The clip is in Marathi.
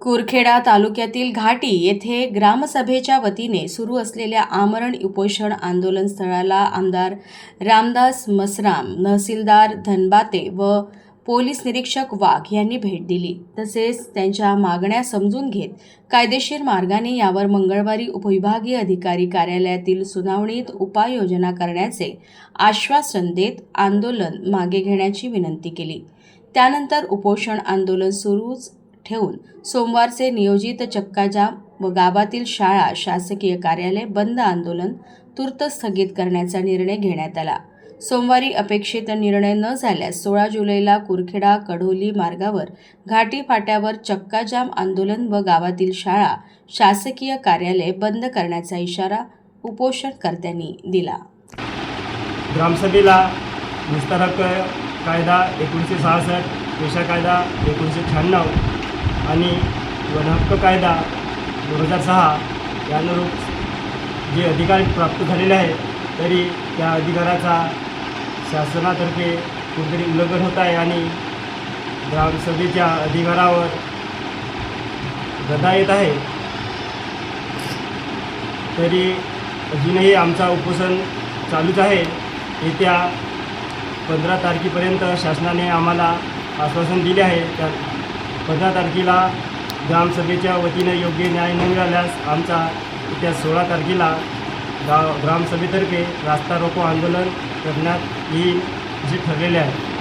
कुरखेडा तालुक्यातील घाटी येथे ग्रामसभेच्या वतीने सुरू असलेल्या आमरण उपोषण आंदोलन स्थळाला आमदार रामदास मसराम तहसीलदार धनबाते व पोलीस निरीक्षक वाघ यांनी भेट दिली. तसेच त्यांच्या मागण्या समजून घेत कायदेशीर मार्गाने यावर मंगळवारी उपविभागीय अधिकारी कार्यालयातील सुनावणीत उपाययोजना करण्याचे आश्वासन देत आंदोलन मागे घेण्याची विनंती केली. त्यानंतर उपोषण आंदोलन सुरूच ठेवून सोमवारचे नियोजित चक्काजाम व गावातील शाळा शासकीय कार्यालय बंद आंदोलन तूर्त स्थगित करण्याचा निर्णय घेण्यात आला. सोमवारी अपेक्षित निर्णय न झाल्यास सोळा जुलैला कुरखेडा कढोली मार्गावर घाटी फाट्यावर चक्काजाम आंदोलन व गावातील शाळा शासकीय कार्यालय बंद करण्याचा इशारा उपोषणकर्त्यांनी दिला. ग्रामसभेला विस्तारक कायदा एकोणीसशे सहासष्ट पेशा कायदा एकोणीसशे शहाण्णव आणि वन हक्क कायदा दोन हजार सहा यानुरूप जे अधिकार प्राप्त झालेले आहे तरी त्या अधिकाराचा शासनातर्फे कुठेतरी उल्लंघन होत आहे आणि ग्रामसभेच्या अधिकारावर गदा येत आहे. तरी अजूनही आमचा उपोषण चालूच आहे. येत्या पंधरा तारखेपर्यंत शासनाने आम्हाला आश्वासन दिले आहे. त्या पंधरा तारखेला ग्रामसभेच्या वतीने योग्य न्याय न मिळाल्यास आमचा त्या सोळा तारखेला गाव ग्रामसभेतर्फे रास्ता रोको आंदोलन करण्यात येईल जे ठरलेले आहे.